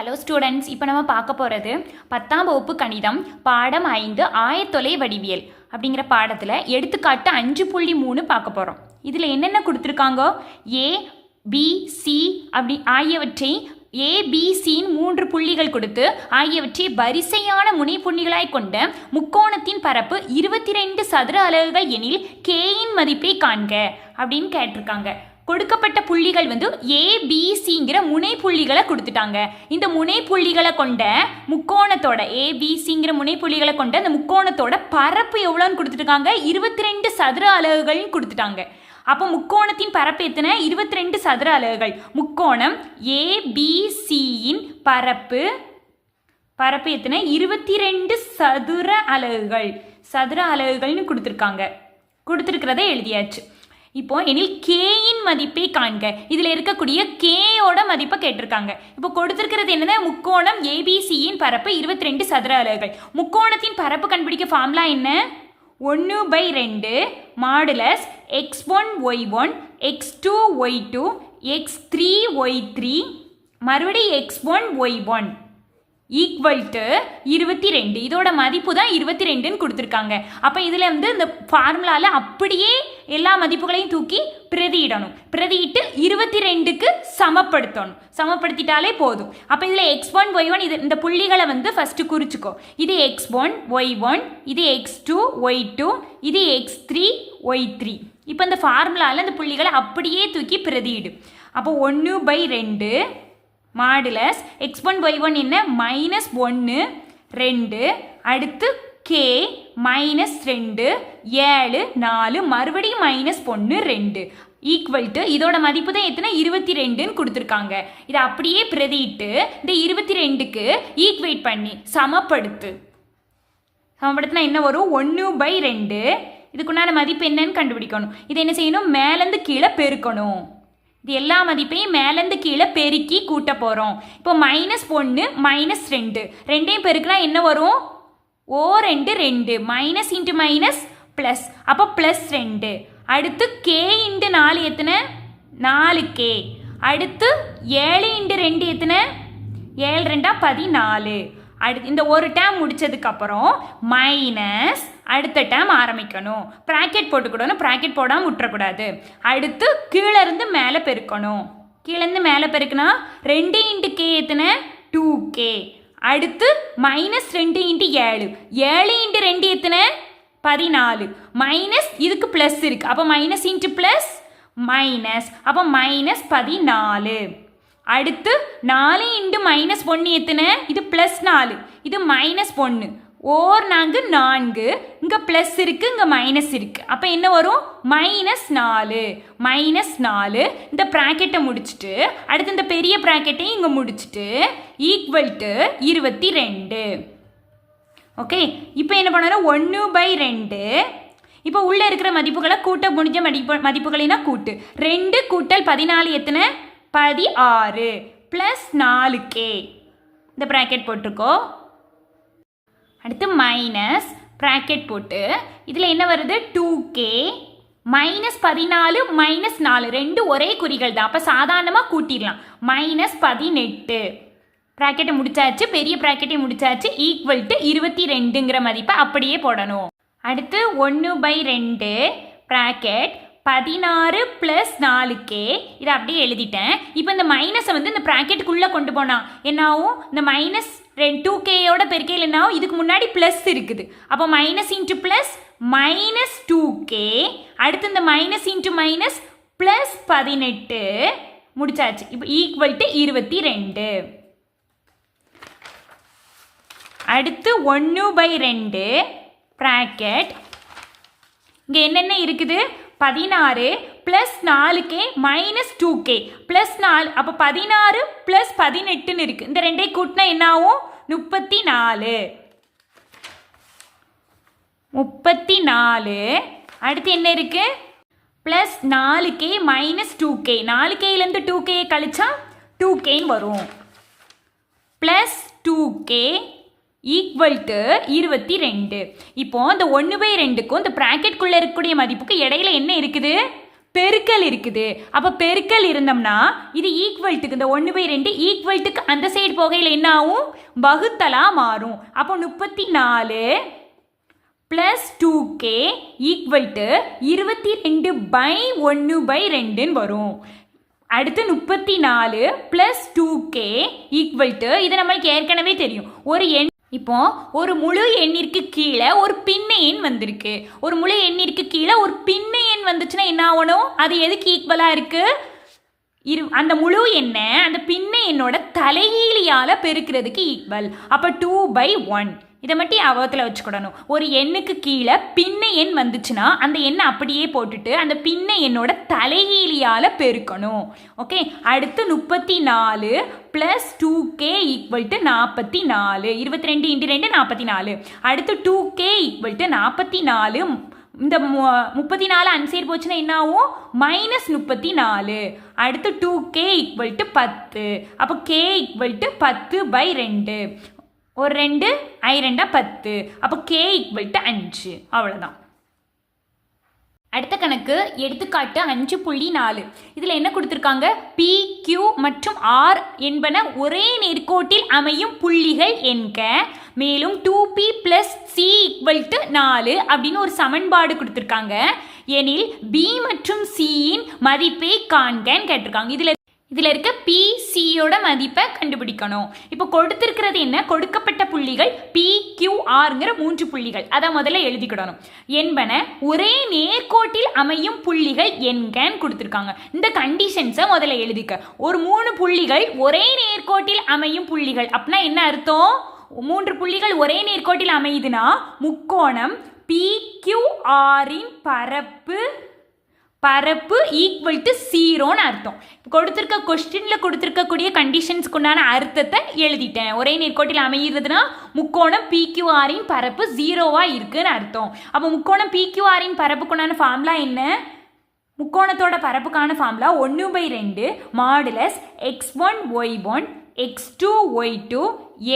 Hello students இப்போ நம்ம பார்க்க போகிறது பத்தாம் வகுப்பு கணிதம் பாடம் ஐந்து ஆயத்தொலை வடிவியல் அப்படிங்கிற பாடத்தில் எடுத்துக்காட்டு அஞ்சு புள்ளி மூணு பார்க்க போகிறோம் இதில் என்னென்ன கொடுத்துருக்காங்க? ஏ பி சி அப்படி ஆகியவற்றை ஏபிசியின் மூன்று புள்ளிகள் கொடுத்து ஆகியவற்றை வரிசையான முனைப்புள்ளிகளாய் கொண்ட முக்கோணத்தின் பரப்பு இருபத்தி ரெண்டு சதுர அலகுகள் எனில் கேயின் மதிப்பை காண்க அப்படின்னு கேட்டிருக்காங்க. கொடுக்கப்பட்ட புள்ளிகள் வந்து ஏ முனை புள்ளிகளை கொடுத்துட்டாங்க. இந்த முனை புள்ளிகளை கொண்ட முக்கோணத்தோட ஏ பி முனை புள்ளிகளை கொண்ட அந்த முக்கோணத்தோட பரப்பு எவ்வளோன்னு கொடுத்துருக்காங்க? இருபத்தி ரெண்டு சதுர அலகுகள்னு கொடுத்துட்டாங்க. அப்போ முக்கோணத்தின் பரப்பு எத்தனை? இருபத்தி ரெண்டு சதுர அலகுகள். முக்கோணம் ஏபிசியின் பரப்பு பரப்பு எத்தனை? இருபத்தி ரெண்டு சதுர அலகுகள். சதுர அலகுகள்னு கொடுத்துருக்காங்க. கொடுத்துருக்கிறத எழுதியாச்சு. இப்போ எனில் கேயின் மதிப்பை காண்க. இதில் இருக்கக்கூடிய கேயோட மதிப்பை கேட்டிருக்காங்க. இப்போ கொடுத்துருக்கிறது என்னது? முக்கோணம் ஏபிசியின் பரப்பு இருபத்தி ரெண்டு சதுர அலகுகள். முக்கோணத்தின் பரப்பு கண்டுபிடிக்க ஃபார்முலா என்ன? ஒன்று பை ரெண்டு modulus X one Y one X two Y two X three Y three மறுபடி X one Y one equal to இருபத்தி ரெண்டு இதோட மதிப்பு தான் இருபத்தி ரெண்டுன்னு கொடுத்துருக்காங்க. அப்போ இதில் வந்து இந்த ஃபார்முலாவில் அப்படியே எல்லா மதிப்புகளையும் தூக்கி பிரதியிடணும். பிரதியிட்டு இருபத்தி ரெண்டுக்கு சமப்படுத்தணும். சமப்படுத்திட்டாலே போதும். அப்போ இதில் எக்ஸ் ஒன் ஒய் ஒன் இது இந்த புள்ளிகளை வந்து ஃபஸ்ட்டு குறிச்சிக்கோ. இது எக்ஸ் ஒன் ஒய் ஒன் இது எக்ஸ் டூ ஒய் டூ இது எக்ஸ் த்ரீ ஒய் த்ரீ இப்போ இந்த ஃபார்முலாவில் இந்த புள்ளிகளை அப்படியே தூக்கி பிரதியிடு. அப்போ ஒன்று பை ரெண்டு modulus X one Y one என்ன? மைனஸ் ஒன்று ரெண்டு அடுத்து கே மைனஸ் ரெண்டு ஏழு நாலு மறுபடியும் மைனஸ் ஒன்று ரெண்டு. ஈக்குவல் டு இதோட மதிப்பு தான் எத்தனை? இருபத்தி ரெண்டுன்னு கொடுத்துருக்காங்க. இதை அப்படியே பிரதிட்டு இந்த இருபத்தி ரெண்டுக்கு ஈக்குவேட் பண்ணி சமப்படுத்து. சமப்படுத்தினா என்ன வரும்? ஒன்று பை ரெண்டு. இதுக்குண்டான மதிப்பு என்னன்னு கண்டுபிடிக்கணும். இதை என்ன செய்யணும்? மேலேருந்து கீழே பெருக்கணும். இது எல்லா மதிப்பையும் மேலேருந்து கீழே பெருக்கி கூட்ட போகிறோம் இப்போ மைனஸ் ஒன்று மைனஸ் ரெண்டு. ரெண்டையும் பெருக்கினா என்ன வரும்? ஓ ரெண்டு ரெண்டு மைனஸ் இன்ட்டு மைனஸ் ப்ளஸ் அப்போ ப்ளஸ் ரெண்டு. அடுத்து கே இன்ட்டு நாலு எத்தனை? நாலு கே அடுத்து ஏழு இன்ட்டு ரெண்டு எத்தனை? ஏழு ரெண்டா பதினாலு. அடு இந்த ஒரு டேம் முடிச்சதுக்கப்புறம் மைனஸ் அடுத்த டேம் ஆரம்பிக்கணும். ப்ராக்கெட் போட்டுக்கூடணும். ப்ராக்கெட் போடாமல் விட்டுறக்கூடாது. அடுத்து கீழேருந்து மேலே பெருக்கணும். கீழேருந்து மேலே பெருக்குனா ரெண்டு இன்ட்டு கே எத்தனை? டூ கே அடுத்து மைனஸ் ரெண்டு இன்ட்டு ஏழு. ஏழு இன்ட்டு ரெண்டு எத்தனை? பதினாலு. மைனஸ் இதுக்கு ப்ளஸ் இருக்குது அப்போ மைனஸ் இன்ட்டு ப்ளஸ் மைனஸ் அப்போ மைனஸ் பதினாலு. அடுத்து நாலு இன்ட்டு மைனஸ் ஒன்று எத்தனை? இது ப்ளஸ் நாலு. இது மைனஸ் ஒன்று ஓர் நான்கு நான்கு. இங்கே ப்ளஸ் இருக்குது இங்கே மைனஸ் இருக்குது அப்போ என்ன வரும்? மைனஸ் நாலு. மைனஸ் நாலு. இந்த ப்ராக்கெட்டை முடிச்சுட்டு அடுத்து இந்த பெரிய ப்ராக்கெட்டையும் இங்கே முடிச்சுட்டு ஈக்குவல் டு இருபத்தி ரெண்டு. ஓகே இப்போ என்ன பண்ணணும்? ஒன்று பை ரெண்டு. இப்போ உள்ளே இருக்கிற மதிப்புகளை கூட்ட முடிஞ்ச மதிப்பு மதிப்புகளினா கூட்டு. ரெண்டு கூட்டல் பதினாலு எத்தனை? பதி ஆறு ப்ளஸ் நாலு கே இந்த ப்ராக்கெட் போட்டிருக்கோம் அடுத்து மைனஸ் ப்ராக்கெட் போட்டு இதில் என்ன வருது? டூ கே மைனஸ் பதினாலு மைனஸ் நாலு ரெண்டு ஒரே குறிகள் தான். அப்போ சாதாரணமாக கூட்டிடலாம். மைனஸ் பதினெட்டு. ப்ராக்கெட்டை முடிச்சாச்சு பெரிய ப்ராக்கெட்டை முடிச்சாச்சு ஈக்குவல் டு இருபத்தி ரெண்டுங்கிற மதிப்பை அப்படியே போடணும். அடுத்து ஒன்று பை ரெண்டு ப்ராக்கெட் பதினாறு ப்ளஸ் நாலு கே இதை அப்படியே எழுதிட்டேன். இப்போ இந்த மைனஸை வந்து இந்த ப்ராக்கெட்டுக்குள்ளே கொண்டு போனால் என்னாகும் இந்த மைனஸ் ரெண்டு டூ கேயோட பெருக்கையில் என்னாகும் இதுக்கு முன்னாடி ப்ளஸ் இருக்குது. அப்போ minus into plus minus two K அடுத்து இந்த மைனஸ் இன்ட்டு மைனஸ் ப்ளஸ் பதினெட்டு. முடிச்சாச்சு. இப்போ ஈக்குவல் டு இருபத்தி ரெண்டு. அடுத்து ஒன்று பை ரெண்டு ப்ராக்கெட் இங்கே என்னென்ன இருக்குது? பதினாறு ப்ளஸ் நாலு K minus two K plus நாலு அப்போ பதினாறு ப்ளஸ் பதினெட்டுன்னு இருக்குது இந்த ரெண்டே கூட்டினா என்ன ஆகும் முப்பத்தி நாலு முப்பத்தி நாலு அடுத்து என்ன இருக்குது ப்ளஸ் நாலு கே மைனஸ் டூ கே நாலு கேலேருந்து டூ கே கழிச்சா டூ கேன்னு வரும். Plus two K equal to இருபத்தி ரெண்டு. இப்போ இந்த ஒன்று பை ரெண்டுக்கும் இந்த ப்ராக்கெட்குள்ளே இருக்கக்கூடிய மதிப்புக்கு இடையில என்ன இருக்குது? பெருக்கல் இருக்குது. அப்போ பெருக்கல் இருந்தோம்னா இது ஈக்குவல்ட்டுக்கு இந்த ஒன்று பை ரெண்டு ஈக்குவல்ட்டுக்கு அந்த சைடு போகையில் என்ன ஆகும்? வகுத்தலாக மாறும். அப்போ முப்பத்தி நாலு plus two K equal to இருபத்தி ரெண்டு பை ஒன்று பை ரெண்டுன்னு வரும். அடுத்து முப்பத்தி நாலு plus two K equal to இது நம்மளுக்கு ஏற்கனவே தெரியும். ஒரு எண் இப்போ ஒரு முழு எண்ணிற்கு கீழே ஒரு பின்ன எண் வந்திருக்கு. ஒரு முழு எண்ணிற்கு கீழே ஒரு பின்ன எண் வந்துச்சுன்னா என்ன ஆகணும்? அது எதுக்கு ஈக்குவலாக இருக்குது இரு அந்த முழு எண்ணை அந்த பின்ன எண்ணோட தலைகீழியால் பெருக்கிறதுக்கு ஈக்குவல் அப்போ டூ பை ஒன் இதை மட்டும் அவத்தில் வச்சுக்கிடணும். ஒரு எண்ணுக்கு கீழே பின்ன எண் வந்துச்சுன்னா அந்த எண்ணை அப்படியே போட்டுட்டு அந்த பின்ன எண்ணோட தலைகீழியால் பெருக்கணும். ஓகே? அடுத்து முப்பத்தி நாலு plus two K equal to நாற்பத்தி நாலு இருபத்தி ரெண்டு இன்ட்டு ரெண்டு நாற்பத்தி நாலு அடுத்து டூ கே ஈக்குவல் டு நாற்பத்தி நாலு இந்த முப்பத்தி நாலு அன்சைடு போச்சுன்னா என்ன ஆகும்? மைனஸ் முப்பத்தி நாலு அடுத்து டூ கே ஈக்குவல் டு பத்து. அப்போ கே ஈக்குவல் டு பத்து பை ரெண்டு. ஒரு ரெண்டு ஐ ரெண்டா பத்து. அப்போ கே ஈக்குவல் டு அஞ்சு. அவ்வளோதான் அடுத்த கணக்கு எடுத்துக்காட்டு அஞ்சு புள்ளி நாலு. இதில் என்ன கொடுத்துருக்காங்க? பி கியூ மற்றும் ஆர் என்பன ஒரே நேர்கோட்டில் அமையும் புள்ளிகள் என்க. மேலும் two B plus C equal to நாலு அப்படின்னு ஒரு சமன்பாடு கொடுத்துருக்காங்க. எனில் பி மற்றும் சியின் மதிப்பை காண்கன்னு கேட்டிருக்காங்க. இதில் இதில் இருக்க பி சியோட மதிப்பை கண்டுபிடிக்கணும். இப்போ கொடுத்துருக்கிறது என்ன? கொடுக்கப்பட்ட புள்ளிகள் பி கியூ ஆர்ங்கிற மூன்று புள்ளிகள். அதை முதல்ல எழுதிக்கிடணும். என்பன ஒரே நேர்கோட்டில் அமையும் புள்ளிகள் என்கன்னு கொடுத்துருக்காங்க. இந்த கண்டிஷன்ஸை முதல்ல எழுதிக்க. ஒரு மூணு புள்ளிகள் ஒரே நேர்கோட்டில் அமையும் புள்ளிகள். அப்படின்னா என்ன அர்த்தம்? மூன்று புள்ளிகள் ஒரே நேர்கோட்டில் அமையுதுன்னா முக்கோணம் பி கியூ ஆரின் பரப்பு பரப்பு ஈக்குவல் டு ஜீரோன்னு அர்த்தம். கொடுத்துருக்க கொஸ்டினில் கொடுத்துருக்கக்கூடிய கண்டிஷன்ஸ்க்கு உண்டான அர்த்தத்தை எழுதிட்டேன். ஒரே நேர்கோட்டில் அமைகிறதுனா முக்கோணம் பிக்யூஆரின் பரப்பு ஜீரோவாக இருக்குன்னு அர்த்தம். அப்போ முக்கோணம் பிக்யூஆரின் பரப்புக்குண்டான ஃபார்முலா என்ன? முக்கோணத்தோட பரப்புக்கான ஃபார்முலா ஒன்று பை ரெண்டு modulus X one Y one X two Y two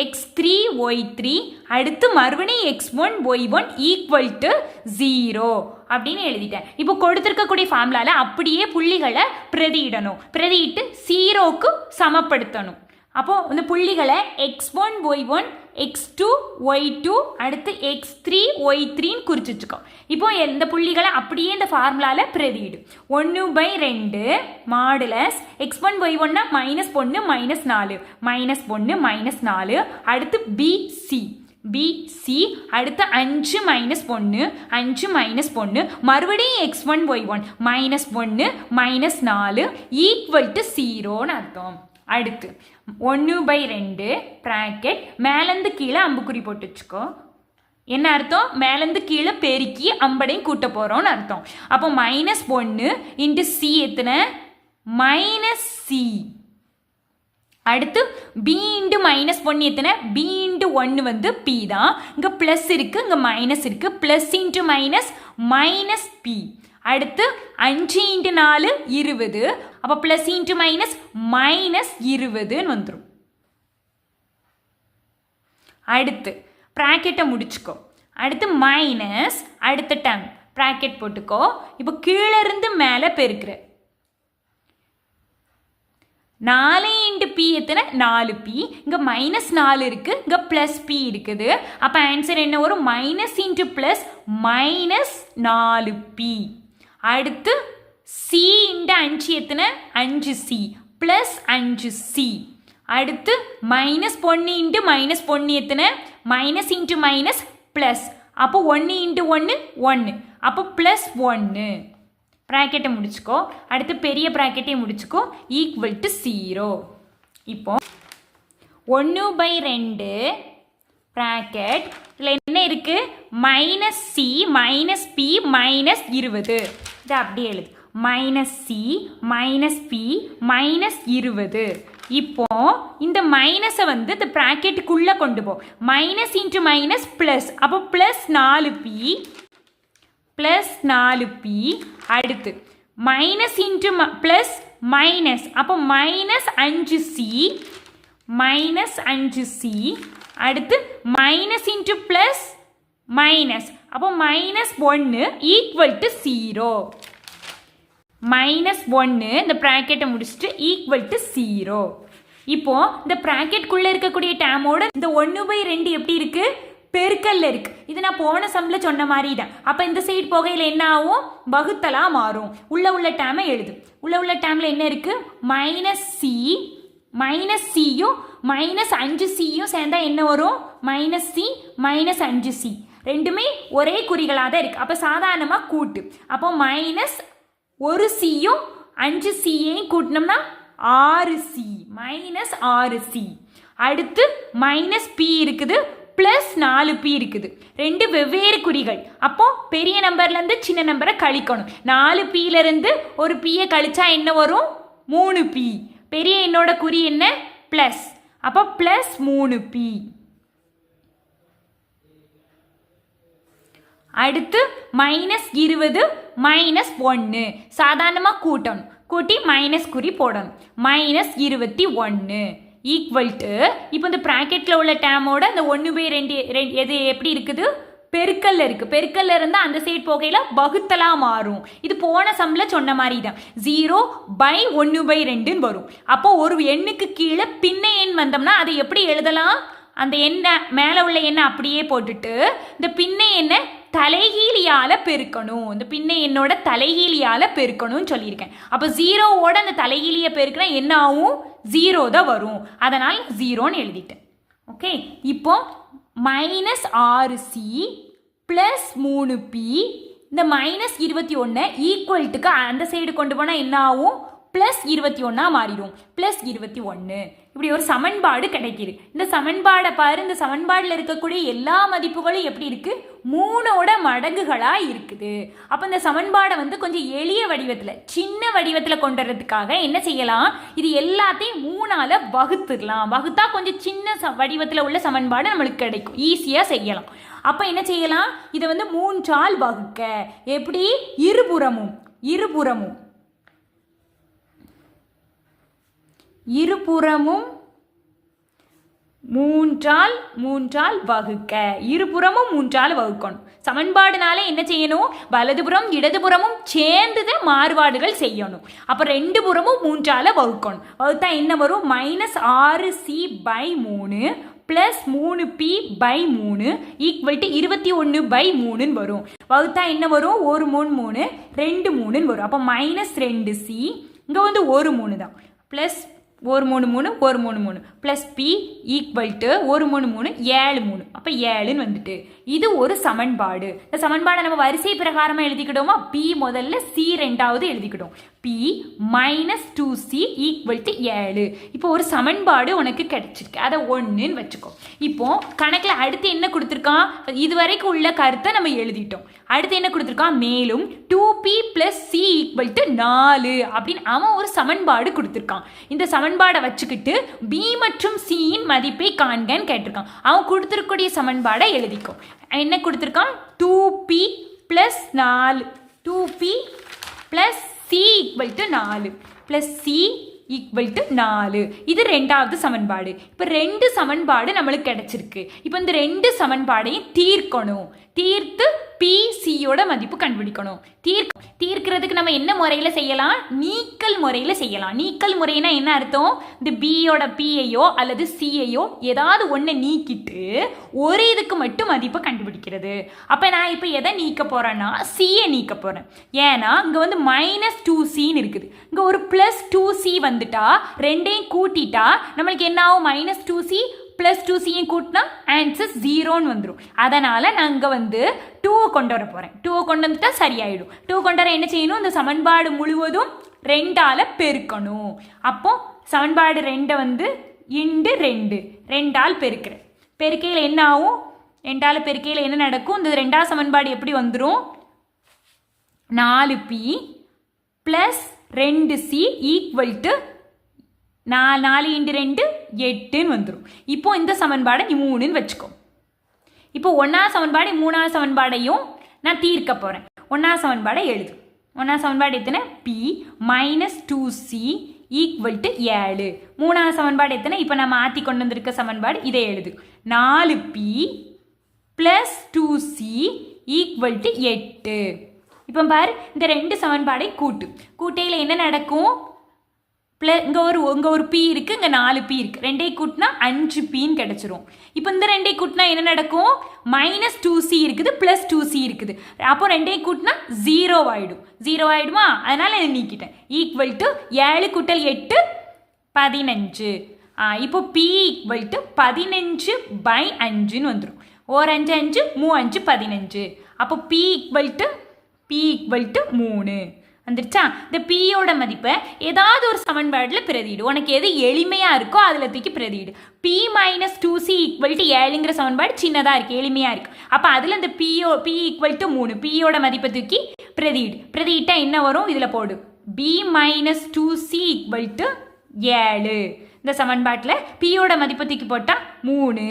X three Y three அடுத்து மறுபடியும் X one Y one equal to zero அப்படின்னு எழுதிட்டேன். இப்போ கொடுத்துருக்கக்கூடிய ஃபார்முலாவில் அப்படியே புள்ளிகளை பிரதியிடணும். பிரதியிட்டு சீரோக்கு சமப்படுத்தணும். அப்போது இந்த புள்ளிகளை X one Y one X two Y two அடுத்து எக்ஸ் த்ரீ ஒய் த்ரீன்னு குறிச்சு வச்சுக்கோ இப்போ இந்த புள்ளிகளை அப்படியே இந்த ஃபார்முலாவில் பிரதியிடு. ஒன்று பை ரெண்டு மாடுலஸ் எக்ஸ் ஒன் ஒய் ஒன்னா மைனஸ் ஒன்று மைனஸ் நாலு. மைனஸ் ஒன்று மைனஸ் நாலு. அடுத்து பிசி பிசி அடுத்து அஞ்சு மைனஸ் ஒன்று அஞ்சு மைனஸ் ஒன்று மறுபடியும் X one Y one minus ஒன்று மைனஸ் நாலு ஈக்குவல் டு ஜீரோன்னு அர்த்தம். அடுத்து ஒன்று பை ரெண்டு ப்ராக்கெட் மேலேருந்து கீழே அம்புக்குறி போட்டு வச்சுக்கோ. என்ன அர்த்தம்? மேலேருந்து கீழே பெருக்கி அம்படையும் கூட்ட போகிறோம்னு அர்த்தம். அப்போ மைனஸ் ஒன்று இன்ட்டு சி எத்தனை? மைனஸ் சி அடுத்து பி இன்ட்டு மைனஸ் ஒன்று எத்தனை? பி இன்ட்டு ஒன்று வந்து பி தான். இங்கே ப்ளஸ் இருக்குது இங்கே மைனஸ் இருக்குது plus into minus minus B அடுத்து அஞ்சு இன்ட்டு நாலு இருபது. அப்போ ப்ளஸ் இன்ட்டு மைனஸ் மைனஸ் இருபதுன்னு வந்துடும் அடுத்து ப்ராக்கெட்டை முடிச்சுக்கோ. அடுத்து மைனஸ் அடுத்த டேம் ப்ராக்கெட் போட்டுக்கோ. இப்போ கீழே இருந்து மேலே பெருக்கிற. நாலு இன்ட்டு பி எத்தனை? நாலு பி இங்கே மைனஸ் நாலு இருக்குது இங்கே ப்ளஸ் பி இருக்குது. அப்போ ஆன்சர் என்ன வரும்? மைனஸ் இன்ட்டு ப்ளஸ் மைனஸ் நாலு பி அடுத்து சி இன்ட்டு அஞ்சு எத்தனை? அஞ்சு சி ப்ளஸ் அஞ்சு சி அடுத்து மைனஸ் பொண்ணு இன்ட்டு மைனஸ் பொண்ணு எத்தனை? மைனஸ் இன்ட்டு மைனஸ் ப்ளஸ் அப்போ ஒன்று இன்ட்டு ஒன்று ஒன்று அப்போ ப்ளஸ் ஒன்று ப்ராக்கெட்டை முடிச்சுக்கோ. அடுத்து பெரிய ப்ராக்கெட்டையும் முடிச்சுக்கோ. ஈக்குவல் டு ஜீரோ இப்போ ஒன்று பை ரெண்டு ப்ராக்கெட் இதில் என்ன இருக்குது minus C minus B minus இருபது. இது அப்படியே எழுது. Minus C minus B minus இருபது. இப்போ இந்த மைனஸை வந்து இந்த ப்ராக்கெட்டுக்குள்ளே கொண்டு போ. மைனஸ் இன்ட்டு மைனஸ் ப்ளஸ் அப்போ ப்ளஸ் நாலு பி ப்ளஸ் நாலு பி அடுத்து. மைனஸ் இன்ட்டு ம ப்ளஸ் மைனஸ் அப்போ மைனஸ் அஞ்சு சி மைனஸ் அஞ்சு சி அடுத்து மைனஸ் இன்ட்டு ப்ளஸ் மைனஸ் அப்போ மைனஸ் ஒன்று ஈக்குவல் டு ஜீரோ மைனஸ் ஒன்று இந்த ப்ராக்கெட்டை முடிச்சுட்டு ஈக்குவல் டு ஜீரோ இப்போ இந்த ப்ராக்கெட்குள்ளே இருக்கக்கூடிய டேமோட இந்த ஒன்று பை ரெண்டு எப்படி இருக்குது பெருக்கல்ல இருக்கு. இது நான் போன சம்ல சொன்ன மாதிரி தான் அப்போ இந்த சைடு போகையில் என்ன ஆகும்? வகுத்தலா மாறும். உள்ள உள்ள டேமை எழுது. உள்ள உள்ள டேம்ல என்ன இருக்கு? மைனஸ் சி மைனஸ் சியும் மைனஸ் அஞ்சு சியும் சேர்ந்தா என்ன வரும்? மைனஸ் சி மைனஸ் அஞ்சு சி ரெண்டுமே ஒரே குறிகளாக தான் இருக்கு. அப்போ சாதாரணமாக கூட்டு. அப்போ மைனஸ் ஒரு சியும் அஞ்சு சியையும் கூட்டினோம்னா ஆறு சி மைனஸ் ஆறு சி அடுத்து மைனஸ் பி இருக்குது. ப்ளஸ் நாலு பி இருக்குது. ரெண்டு வெவ்வேறு குறிகள். அப்போது பெரிய நம்பர்லேருந்து சின்ன நம்பரை கழிக்கணும். நாலு பியிலேருந்து ஒரு பியை கழிச்சா என்ன வரும்? மூணு பி பெரிய என்னோட குறி என்ன? ப்ளஸ் அப்போ ப்ளஸ் மூணு பி அடுத்து மைனஸ் இருபது மைனஸ் ஒன்று சாதாரணமாக கூட்டணும். கூட்டி மைனஸ் குறி போடணும். மைனஸ் இருபத்தி ஒன்று ஈக்குவல் டு இப்போ இந்த ப்ராக்கெட்டில் உள்ள டேமோட அந்த ஒன்று பை ரெண்டு ரெண்டு எது எப்படி இருக்குது? பெருக்கல்ல இருக்கு. பெருக்கல்ல இருந்தால் அந்த சைடு போகையில வகுத்தலாக மாறும். இது போன சம்ல சொன்ன மாதிரி தான் ஜீரோ பை ஒன்று பை ரெண்டுன்னு வரும். அப்போ ஒரு எண்ணுக்கு கீழே பின்ன எண் வந்தோம்னா அதை எப்படி எழுதலாம்? அந்த எண்ணை மேலே உள்ள எண்ணை அப்படியே போட்டுட்டு இந்த பின்ன எண்ணை தலைகீழியால் பெருக்கணும். இந்த பின்ன என்னோட தலைகீழியால் பெருக்கணும்னு சொல்லியிருக்கேன். அப்போ ஜீரோவோட அந்த தலைகீழியை பெருக்கினா என்ன ஆகும்? ஜீரோ தான் வரும். அதனால் ஜீரோன்னு எழுதிட்டேன். ஓகே இப்போ மைனஸ் ஆறு சி ப்ளஸ் மூணு பி இந்த மைனஸ் இருபத்தி ஒன்று ஈக்குவல்ட்டுக்கு அந்த சைடு கொண்டு போனால் என்ன ஆகும்? ப்ளஸ் இருபத்தி ஒன்றா மாறிடும். ப்ளஸ் இருபத்தி ஒன்று இப்படி ஒரு சமன்பாடு கிடைக்கிது. இந்த சமன்பாடை பாரு இந்த சமன்பாடில் இருக்கக்கூடிய எல்லா மதிப்புகளும் எப்படி இருக்குது மூணோட மடங்குகளாக இருக்குது. அப்போ இந்த சமன்பாடை வந்து கொஞ்சம் எளிய வடிவத்தில் சின்ன வடிவத்தில் கொண்டு வர்றதுக்காக என்ன செய்யலாம்? இது எல்லாத்தையும் மூணால் வகுத்துடலாம். வகுத்தா கொஞ்சம் சின்ன ச வடிவத்தில் உள்ள சமன்பாடு நம்மளுக்கு கிடைக்கும். ஈஸியாக செய்யலாம். அப்போ என்ன செய்யலாம்? இதை வந்து மூன்றால் வகுக்க. எப்படி? இருபுறமும். இருபுறமும். இருபுறமும் மூன்றால் மூன்றால் வகுக்க. இருபுறமும் மூன்றால் வகுக்கணும். சமன்பாடுனால என்ன செய்யணும்? வலதுபுறம் இடதுபுறமும் சேர்ந்துதான் மாறுபாடுகள் செய்யணும். அப்போ ரெண்டு புறமும் மூன்றால் வகுக்கணும். வகுத்தா என்ன வரும்? மைனஸ் ஆறு சி பை மூணு ப்ளஸ் மூணு பி பை மூணு ஈக்குவல் டு இருபத்தி ஒன்று பை மூணுன்னு வரும். வகுத்தா என்ன வரும்? ஒரு மூணு மூணு ரெண்டு மூணுன்னு வரும். அப்போ மைனஸ் ரெண்டு சி இங்கே வந்து ஒரு மூணு தான் ப்ளஸ் ஒரு மூணு மூணு ஒரு மூணு மூணு. ப்ளஸ் பி ஈக்குவல் டு ஒரு மூணு மூணு ஏழு மூணு. அப்போ ஏழுன்னு வந்துட்டு. இது ஒரு சமன்பாடு. இந்த சமன்பாடை நம்ம வரிசை பிரகாரமாக எழுதிக்கிட்டோமா பி முதல்ல சி ரெண்டாவது எழுதிக்கிட்டோம். B minus two C equal to ஏழு. இப்போ ஒரு சமன்பாடு உனக்கு கிடைச்சிருக்கு. அதை ஒன்றுன்னு வச்சுக்கோ. இப்போ கணக்கில் அடுத்து என்ன கொடுத்துருக்கான்? இது வரைக்கும் உள்ள கருத்தை நம்ம எழுதிட்டோம். அடுத்து என்ன கொடுத்துருக்கான்? மேலும் two B plus C equal to நாலு அப்படின்னு அவன் ஒரு சமன்பாடு கொடுத்துருக்கான். இந்த சமன் சமன்பாடை வச்சுக்கிட்டு பி மற்றும் சியின் மதிப்பை காண்கன்னு கேட்டிருக்கான். அவன் கொடுத்துருக்கூடிய சமன்பாடை எழுதிக்கும் என்ன கொடுத்துருக்கான்? டூ பி ப்ளஸ் நாலு. Two B plus C equal to நாலு. ப்ளஸ் சி ஈக்குவல் டு நாலு. இது ரெண்டாவது சமன்பாடு. இப்போ ரெண்டு சமன்பாடு நம்மளுக்கு கிடச்சிருக்கு. இப்போ இந்த ரெண்டு சமன்பாடையும் தீர்க்கணும். தீர்த்து பிசியோட மதிப்பு கண்டுபிடிக்கணும். தீர்க்க தீர்க்கிறதுக்கு நம்ம என்ன முறையில் செய்யலாம்? நீக்கல் முறையில் செய்யலாம். நீக்கல் முறைனா என்ன அர்த்தம்? இந்த பியோட பிஐயோ அல்லது சியையோ ஏதாவது ஒன்றை நீக்கிட்டு ஒரு இதுக்கு மட்டும் மதிப்பை கண்டுபிடிக்கிறது. அப்போ நான் இப்போ எதை நீக்க போகிறேன்னா சியை நீக்க போகிறேன் ஏன்னா இங்கே வந்து மைனஸ் டூ சின்னு இருக்குது. இங்கே ஒரு ப்ளஸ் டூ சி வந்துட்டா ரெண்டையும் கூட்டிட்டா நம்மளுக்கு என்ன ஆகும்? Minus two C plus two சியும் கூட்டினா ஆன்சர் ஜீரோன்னு வந்துடும் அதனால் நான் வந்து டூவை கொண்டு வர போகிறேன் டூவை கொண்டு வந்துட்டா சரியாயிடும். டூ கொண்டு வர என்ன செய்யணும்? இந்த சமன்பாடு முழுவதும் ரெண்டால் பெருக்கணும். அப்போ சமன்பாடு ரெண்டை வந்து இண்டு ரெண்டு. ரெண்டால் பெருக்கிறேன். பெருக்கையில் என்ன ஆகும்? ரெண்டால் பெருக்கையில் என்ன நடக்கும்? இந்த ரெண்டாவது சமன்பாடு எப்படி வந்துடும் நாலு பி ப்ளஸ் ரெண்டு சி ஈக்குவல் டு நாலு நாலு இண்டு ரெண்டு எட்டுன்னு வந்துடும் இப்போ இந்த சமன்பாடை நீ மூணுன்னு வச்சுக்கோ. இப்போ ஒன்றாவது சமன்பாடு மூணாவது சமன்பாடையும் நான் தீர்க்க போகிறேன் ஒன்றாவது சமன்பாடை எழுது ஒன்றாவது சமன்பாடு எத்தனை? B minus two C equal to ஏழு. மூணாவது சமன்பாடு எத்தனை? இப்போ நான் மாற்றி கொண்டு வந்திருக்க சமன்பாடு இதை எழுது. நாலு B plus two C equal to எட்டு. இப்போ பாரு இந்த ரெண்டு சமன்பாடை கூட்டு. கூட்டையில் என்ன நடக்கும்? ப்ளஸ் இங்கே ஒரு இங்கே ஒரு பி இருக்குது இங்கே நாலு பி இருக்குது ரெண்டே கூட்டினா அஞ்சு பின்னு கிடச்சிரும். இப்போ இந்த ரெண்டே கூட்டினா என்ன நடக்கும்? மைனஸ் டூ சி இருக்குது ப்ளஸ் டூ சி இருக்குது. அப்போ ரெண்டே கூட்டினா ஜீரோ ஆகிடும் ஜீரோ ஆகிடுமா அதனால் இதை நீக்கிட்டேன். ஈக்குவல் டு ஏழு கூட்டல் எட்டு பதினஞ்சு. ஆ இப்போ பி ஈக்குவல் டு பதினஞ்சு பை அஞ்சுன்னு வந்துடும் ஓர் அஞ்சு அஞ்சு மூ அஞ்சு பதினஞ்சு. அப்போ B equal to B equal to மூணு. வந்துருச்சா? இந்த பியோட மதிப்பை ஏதாவது ஒரு சமன்பாடில் பிரதிடு உனக்கு எது எளிமையாக இருக்கோ அதில் தூக்கி பிரதிடு B minus two C equal to ஏழுங்கிற சமன்பாடு சின்னதாக இருக்குது எளிமையாக இருக்குது அப்போ அதில் இந்த பிஓ பி ஈக்குவல் டு மூணு. பியோட மதிப்பை தூக்கி பிரதிடு பிரதிட்டா என்ன வரும்? இதில் போடு. B minus two C equal to ஏழு. இந்த சமன்பாட்டில் பியோட மதிப்பை தூக்கி போட்டால் மூணு.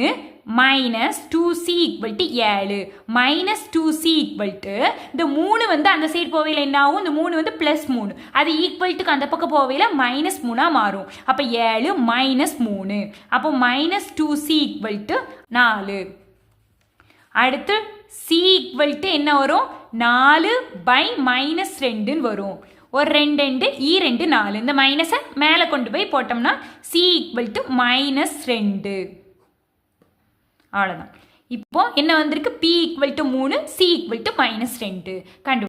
Minus two C equal to ஏழு. Minus two C equal to இந்த மூணு வந்து அந்த சைடு போவையில் என்ன ஆகும்? இந்த மூணு வந்து ப்ளஸ் மூணு. அது ஈக்குவல் டுக்கு அந்த பக்கம் போவையில் மைனஸ் மூணாக மாறும். அப்போ ஏழு மைனஸ் மூணு. அப்போ minus two C equal to நாலு. அடுத்து சி ஈக்குவல் டு என்ன வரும்? நாலு பை மைனஸ் ரெண்டுன்னு வரும். ஒரு ரெண்டு ரெண்டு ஈ ரெண்டு நாலு. இந்த மைனஸை மேலே கொண்டு போய் போட்டோம்னா சி ஈக்குவல் டு மைனஸ் ரெண்டு. அவ்வளோதான் இப்போ என்ன வந்திருக்கு? பி ஈக்குவல் டு மூணு சி ஈக்குவல் டு மைனஸ் ரெண்டு. கண்டு